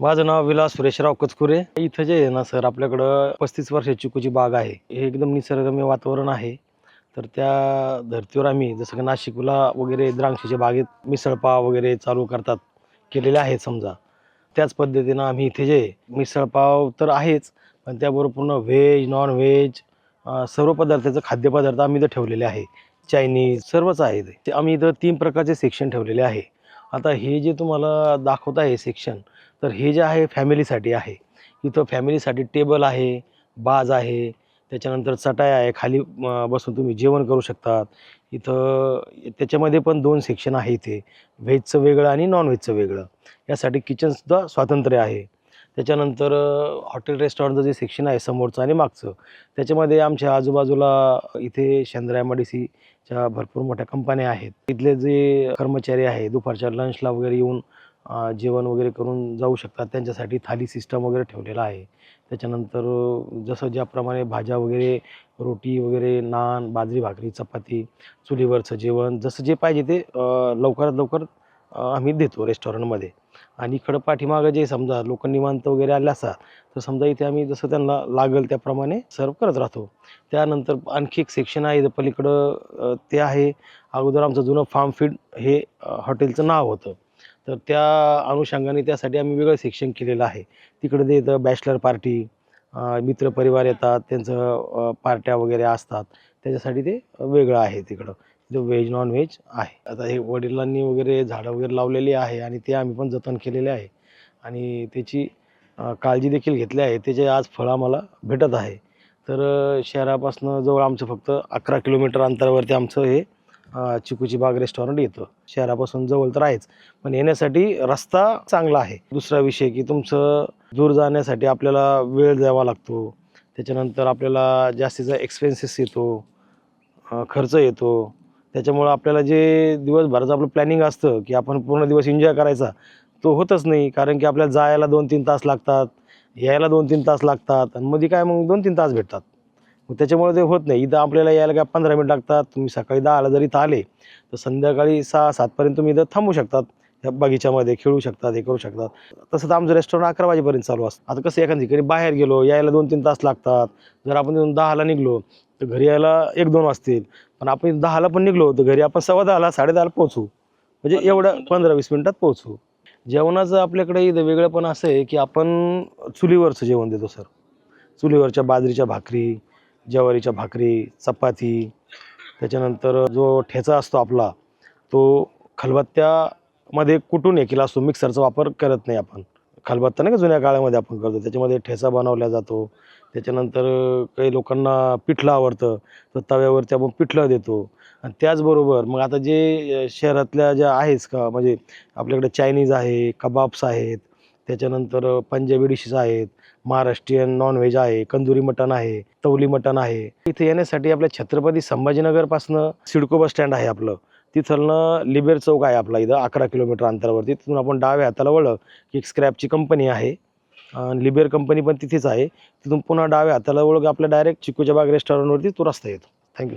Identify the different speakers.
Speaker 1: माझं नाव विलास सुरेशराव कचकुरे. इथं जे आहे ना सर आपल्याकडं पस्तीस वर्षाची चिकूची बाग आहे. हे एकदम निसर्गरम्य वातावरण आहे. तर त्या धर्तीवर आम्ही जसं की नाशिकला वगैरे द्राक्षाच्या बागेत मिसळपाव वगैरे चालू करतात केलेले आहेत समजा. त्याच पद्धतीनं आम्ही इथे जे मिसळपाव तर आहेच पण त्याबरोबर पूर्ण व्हेज नॉन व्हेज सर्व पदार्थाचं खाद्यपदार्थ आम्ही इथं ठेवलेले आहे. चायनीज सर्वच आहे ते. ते आम्ही इथं तीन प्रकारचे सेक्शन ठेवलेले आहे. आता हे जे तुम्हाला दाखवत आहे सेक्शन तर हे जे आहे फॅमिलीसाठी आहे. इथं फॅमिलीसाठी टेबल आहे बाज आहे त्याच्यानंतर चटाई आहे खाली बसून तुम्ही जेवण करू शकतात. इथं त्याच्यामध्ये पण दोन सेक्शन आहे इथे. व्हेजचं वेगळं आणि नॉनव्हेजचं वेगळं. यासाठी किचनसुद्धा स्वातंत्र्य आहे. त्याच्यानंतर हॉटेल रेस्टॉरंटचं जे सेक्शन आहे समोरचं आणि मागचं. त्याच्यामध्ये आमच्या आजूबाजूला इथे शेंद्रा एम डी सीच्या भरपूर मोठ्या कंपन्या आहेत. तिथले जे कर्मचारी आहे दुपारच्या लंचला वगैरे येऊन जेवण वगैरे करून जाऊ शकतात. त्यांच्यासाठी थाली सिस्टम वगैरे ठेवलेला आहे. त्याच्यानंतर जसं ज्याप्रमाणे भाज्या वगैरे रोटी वगैरे नान बाजरी भाकरी चपाती चुलीवरचं जेवण जसं जे पाहिजे ते लवकरात लवकर आम्ही देतो रेस्टॉरंटमध्ये आणि इकडं पाठीमागं जे समजा लोक निवांत वगैरे आले असतात तर समजा इथे आम्ही जसं त्यांना लागेल त्याप्रमाणे सर्व करत राहतो. त्यानंतर आणखी एक सेक्शन आहे पलीकडं ते आहे. अगोदर आमचं जुनं फार्म फीड हे हॉटेलचं नाव होतं. तर त्या अनुषंगाने त्यासाठी आम्ही वेगळं सेक्शन केलेलं आहे. तिकडे ते येतं बॅचलर पार्टी मित्रपरिवार येतात त्यांचं पार्ट्या वगैरे असतात. त्याच्यासाठी ते वेगळं आहे तिकडं. जो व्हेज नॉन व्हेज आहे. आता हे वडिलांनी वगैरे झाडं वगैरे लावलेली आहे आणि ते आम्ही पण जतन केलेले आहे. आणि त्याची काळजी देखील घेतली आहे. त्याचे आज फळं आम्हाला भेटत आहे. तर शहरापासून जवळ आमचं फक्त अकरा किलोमीटर अंतरावरती आमचं हे चिकूची बाग रेस्टॉरंट येतं. शहरापासून जवळ तर आहेच. पण येण्यासाठी रस्ता चांगला आहे. दुसरा विषय की तुमचं दूर जाण्यासाठी आपल्याला वेळ द्यावा लागतो. त्याच्यानंतर आपल्याला जास्तीचा एक्सपेन्सेस येतो. खर्च येतो. त्याच्यामुळं आपल्याला जे दिवसभराचं आपलं प्लॅनिंग असतं की आपण पूर्ण दिवस एन्जॉय करायचा तो होतच नाही. कारण की आपल्याला जायला दोन तीन तास लागतात यायला दोन तीन तास लागतात. आणि मध्ये काय मग दोन तीन तास भेटतात. मग त्याच्यामुळे ते होत नाही. इथं आपल्याला यायला काय पंधरा मिनिट लागतात. तुम्ही सकाळी दहाला जरी इथं आले तर संध्याकाळी सहा सातपर्यंत तुम्ही इथं थांबू शकतात. या बगीच्यामध्ये खेळू शकतात हे करू शकतात. तसं तर आमचं रेस्टॉरंट अकरा वाजेपर्यंत चालू असतं. आता कसं एखाद्या ठिकाणी बाहेर गेलो यायला दोन तीन तास लागतात. जर आपण तिथून दहाला निघलो तर घरी यायला एक दोन वाजतील. पण आपण दहाला पण निघलो तर घरी आपण सव्वा दहाला साडे दहाला पोहोचू. म्हणजे एवढं पंधरा वीस मिनिटात पोहोचू. जेवणाचं आपल्याकडे इथं वेगळं पण असं आहे की आपण चुलीवरचं जेवण देतो सर. चुलीवरच्या बाजरीच्या भाकरी ज्वारीच्या भाकरी चपाती त्याच्यानंतर जो ठेचा असतो आपला तो खलबत्त्यामध्ये कुठून हे केला असतो मिक्सरचा वापर करत नाही आपण. खलबत्ता नाही का जुन्या काळामध्ये आपण करतो त्याच्यामध्ये ठेचा बनवला जातो. त्याच्यानंतर काही लोकांना पिठलं आवडतं तर तव्यावरती आपण पिठलं देतो. आणि त्याचबरोबर मग आता जे शहरातल्या ज्या आहेच का म्हणजे आपल्याकडे चायनीज आहे कबाब्स आहेत त्याच्यानंतर पंजाबी डिशेस आहेत महाराष्ट्रीयन नॉनव्हेज आहे कंदुरी मटण आहे तवली मटण आहे. इथे येण्यासाठी आपल्या छत्रपती संभाजीनगरपासनं सिडको बस स्टँड आहे आपलं. तिथलं लिबेर चौक आहे आपला इथं अकरा किलोमीटर अंतरावरती. तिथून आपण डाव्या हाताला वळलं की एक स्क्रॅपची कंपनी आहे. लिबेर कंपनी पण तिथेच आहे. तिथून पुन्हा डाव्या हाताला वळलं की आपल्या डायरेक्ट चिकूच्या बाग रेस्टॉरंटवरती तो रस्ता येतो. थँक्यू